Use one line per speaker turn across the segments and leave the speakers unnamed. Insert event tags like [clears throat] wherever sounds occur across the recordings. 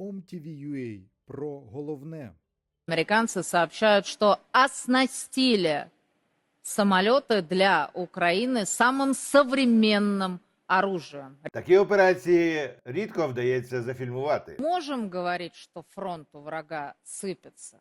OMTV.ua про головне.
Американцы сообщают, что оснастили самолеты для Украины самым современным оружием.
Такі операції рідко вдається зафільмувати.
Можем говорить, что фронт у врага сыпется?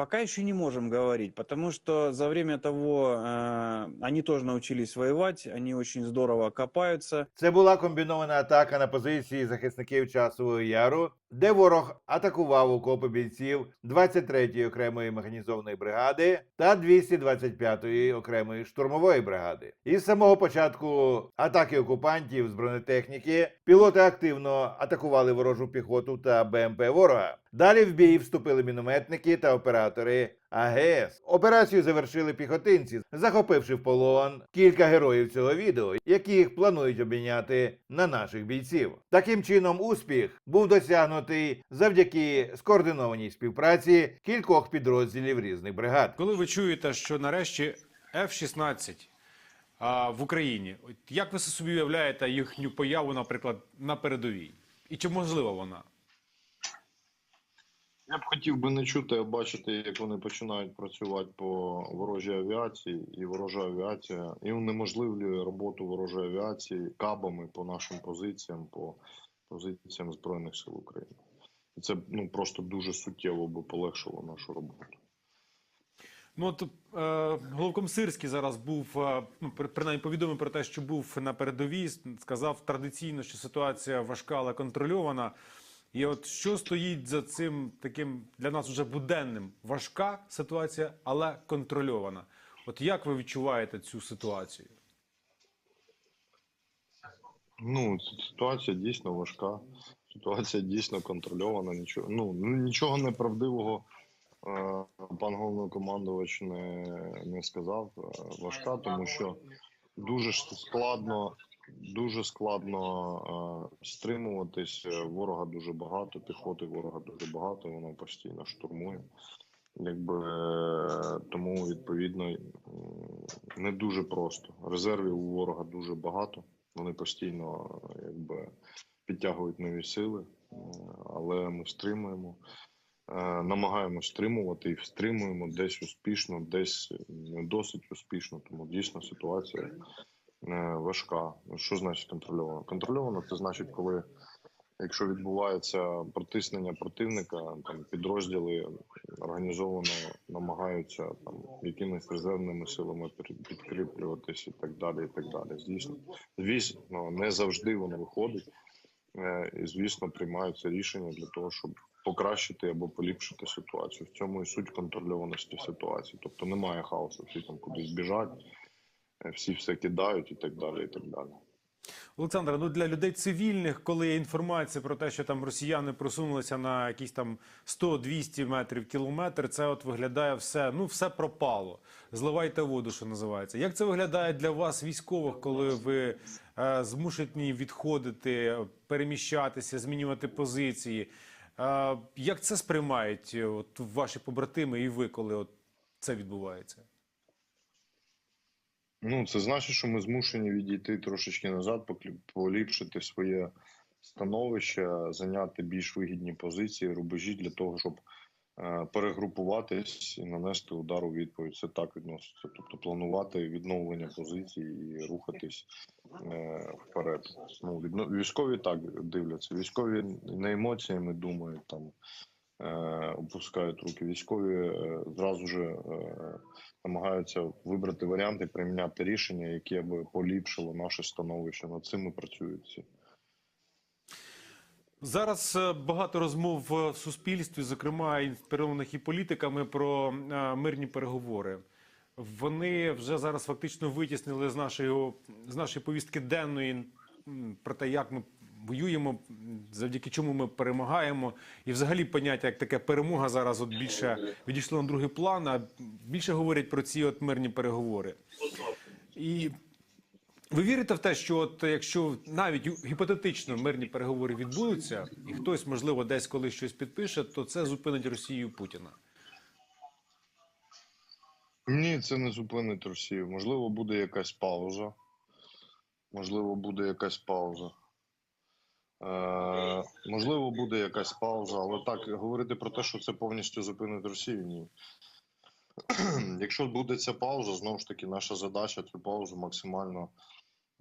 Пока еще не можем говорить, потому что за время того э, они тоже научились воевать, они очень здорово копаются.
Це була комбінована атака на позиції захисників часового яру, де ворог атакував окопи бійців 23-ї окремої механізованої бригади та 225-ї окремої штурмової бригади. Із самого початку атаки окупантів з бронетехніки пілоти активно атакували ворожу піхоту та БМП ворога. Далі в бій вступили мінометники та оператори АГС. Операцію завершили піхотинці, захопивши в полон кілька героїв цього відео, яких планують обміняти на наших бійців. Таким чином, успіх був досягнутий завдяки скоординованій співпраці кількох підрозділів різних бригад.
Коли ви чуєте, що нарешті F-16 а, в Україні, як ви собі уявляєте їхню появу, наприклад, на передовій? І чи можлива вона?
Я б хотів би не чути, а бачити, як вони починають працювати по ворожій авіації, і ворожа авіація і унеможливлює роботу ворожої авіації кабами по нашим позиціям, по позиціям Збройних сил України. І це ну просто дуже суттєво би полегшило нашу роботу.
Ну от е, головком Сирський зараз був е, ну, принаймні повідомив про те, що був на передовій. Сказав традиційно, що ситуація важка, але контрольована. І от що стоїть за цим таким для нас вже буденним важка ситуація, але контрольована. От як ви відчуваєте цю ситуацію?
Ну, ситуація дійсно важка, ситуація дійсно контрольована. Нічого, ну, нічого неправдивого е, пан головнокомандувач не, не сказав. Е, Важка, тому що дуже складно, дуже складно е, стримуватись. Ворога дуже багато, піхоти ворога дуже багато, воно постійно штурмує. Якби е, тому відповідно не дуже просто. Резервів у ворога дуже багато. Вони постійно якби підтягують нові сили, е, але ми стримуємо, е, намагаємося стримувати і стримуємо десь успішно, десь не досить успішно. Тому дійсно ситуація важка. Що значить контрольовано? Контрольовано це значить, коли якщо відбувається протиснення противника, там підрозділи організовано намагаються там якимись резервними силами під- підкріплюватись і так далі. І так далі. Звісно, звісно, не завжди воно виходить, Е, і звісно, приймаються рішення для того, щоб покращити або поліпшити ситуацію. В цьому і суть контрольованості ситуації. Тобто немає хаосу, всі там кудись біжать, е, всі все кидають і так далі. І так далі.
Олександра, ну для людей цивільних, коли є інформація про те, що там росіяни просунулися на якісь там 100-200 метрів кілометр, це от виглядає все, ну все пропало. Зливайте воду, що називається. Як це виглядає для вас, військових, коли ви е, змушені відходити, переміщатися, змінювати позиції? Е, як це сприймають от, ваші побратими і ви, коли от це відбувається?
Ну, це значить, що ми змушені відійти трошечки назад, поліпшити своє становище, зайняти більш вигідні позиції, рубежі для того, щоб е, перегрупуватись і нанести удар у відповідь. Це так відноситься. Тобто планувати відновлення позицій і рухатись е, вперед. Ну. Військові так дивляться. Військові не емоціями думають там. Е, Опускають руки. Військові е, зразу же е, намагаються вибрати варіанти, прийняти рішення, яке би поліпшило наше становище. Над цим і працюють всі.
Зараз багато розмов в суспільстві, зокрема інспірованих і політиками, про мирні переговори. Вони вже зараз фактично витіснили з нашої, з нашої повістки денної про те, як ми воюємо, завдяки чому ми перемагаємо. І взагалі поняття, як таке перемога зараз от більше відійшло на другий план, а більше говорять про ці от мирні переговори. І ви вірите в те, що от якщо навіть гіпотетично мирні переговори відбудуться, і хтось, можливо, десь коли щось підпише, то це зупинить Росію Путіна?
Ні, це не зупинить Росію. Можливо, буде якась пауза. Можливо, буде якась пауза. Е, можливо, буде якась пауза, але так говорити про те, що це повністю зупинить Росію, ні. [clears throat] Якщо буде ця пауза, знову ж таки, наша задача цю паузу максимально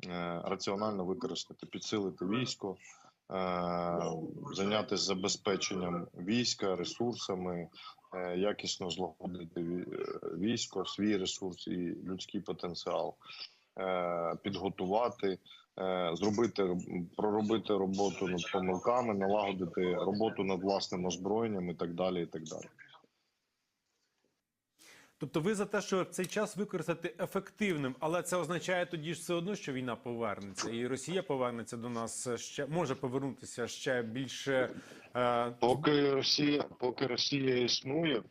е, раціонально використати, підсилити військо, е, зайнятися забезпеченням війська, ресурсами, е, якісно злагодити військо, свій ресурс і людський потенціал, підготувати, е, зробити, проробити роботу над помилками, налагодити роботу над власним озброєнням і так далі. І так далі.
Тобто ви за те, що цей час використати ефективним, але це означає тоді ж все одно, що війна повернеться, і Росія повернеться до нас ще може повернутися ще більше. Е,
Поки Росія, поки Росія існує в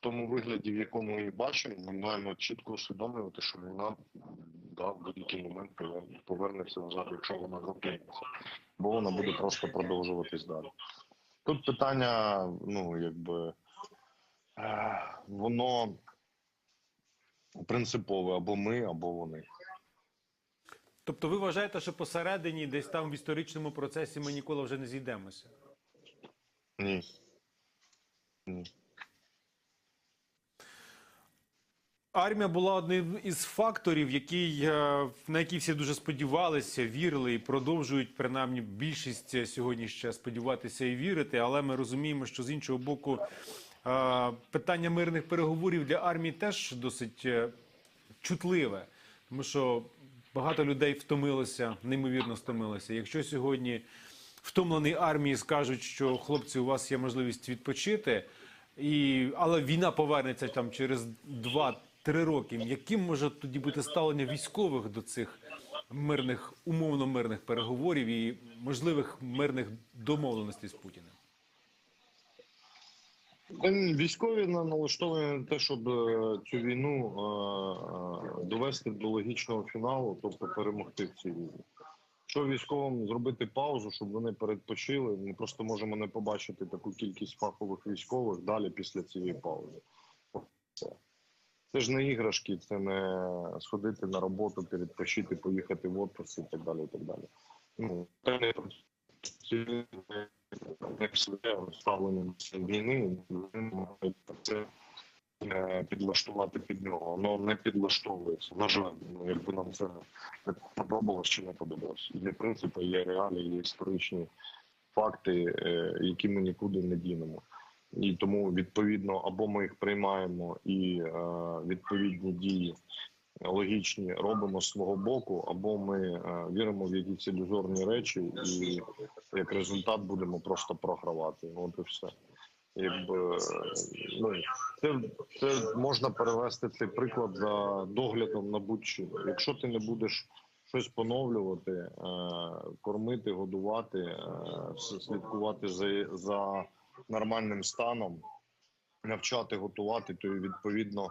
тому вигляді, в якому її бачимо, ми маємо чітко усвідомлювати, що війна да, в будь-який момент повернеться назад, якщо вона зупиниться, бо вона буде просто продовжуватись далі. Тут питання, ну якби е, воно принципове або ми, або вони.
тобто, ви вважаєте, що посередині, десь там в історичному процесі, ми ніколи вже не зійдемося?
Ні.
Армія була одним із факторів, який, е, на який всі дуже сподівалися, вірили і продовжують принаймні більшість сьогодні ще сподіватися і вірити. Але ми розуміємо, що з іншого боку е, питання мирних переговорів для армії теж досить е, чутливе, тому що багато людей втомилося, неймовірно втомилося. Якщо сьогодні втомлений армії скажуть, що хлопці, у вас є можливість відпочити, і, але війна повернеться там через 2-3 роки. Яким може тоді бути ставлення військових до цих мирних, умовно мирних переговорів і можливих мирних домовленостей з Путіним?
Військові на- налаштовані на те, щоб е, цю війну е, е, довести до логічного фіналу, тобто перемогти в цій війні. Що військовим зробити паузу, щоб вони передпочили, ми просто можемо не побачити таку кількість фахових військових далі після цієї паузи. Це, ж не іграшки, це не сходити на роботу, передпочити, поїхати в отпуск і так далі. І так далі. Ну, ставлення війни, мають це е, підлаштувати під нього. Воно не підлаштовується. На жаль, ну, якби нам це подобалось чи не подобалось. Є принципи, є реалії, є історичні факти, е, які ми нікуди не дінемо. І тому відповідно або ми їх приймаємо і е, відповідні дії логічні робимо з свого боку, або ми е, віримо в якісь ілюзорні речі, і як результат будемо просто програвати. От і все. Якби ну це, це можна перевести цей приклад за доглядом на будь-що. Якщо ти не будеш щось поновлювати, е, кормити, годувати, е, слідкувати за, за нормальним станом, навчати готувати, то відповідно е,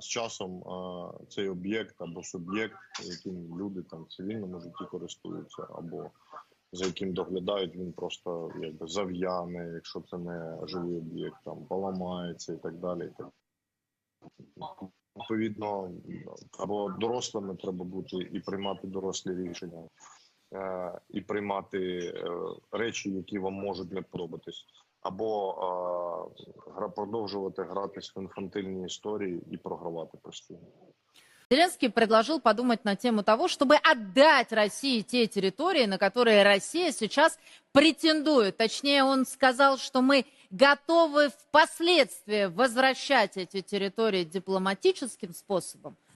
з часом е, цей об'єкт або суб'єкт, яким люди там в цивільному житті користуються, або за яким доглядають, він просто якби зав'яне, якщо це не живий об'єкт, там поламається і так далі. Відповідно, або дорослими треба бути і приймати дорослі рішення, і приймати е, речі, які вам можуть не подобатись, або е, гра продовжувати гратись в інфантильні історії і програвати постійно.
Зеленский предложил подумать на тему того, чтобы отдать России те территории, на которые Россия сейчас претендует. Точнее, он сказал, что мы готовы впоследствии возвращать эти территории дипломатическим способом.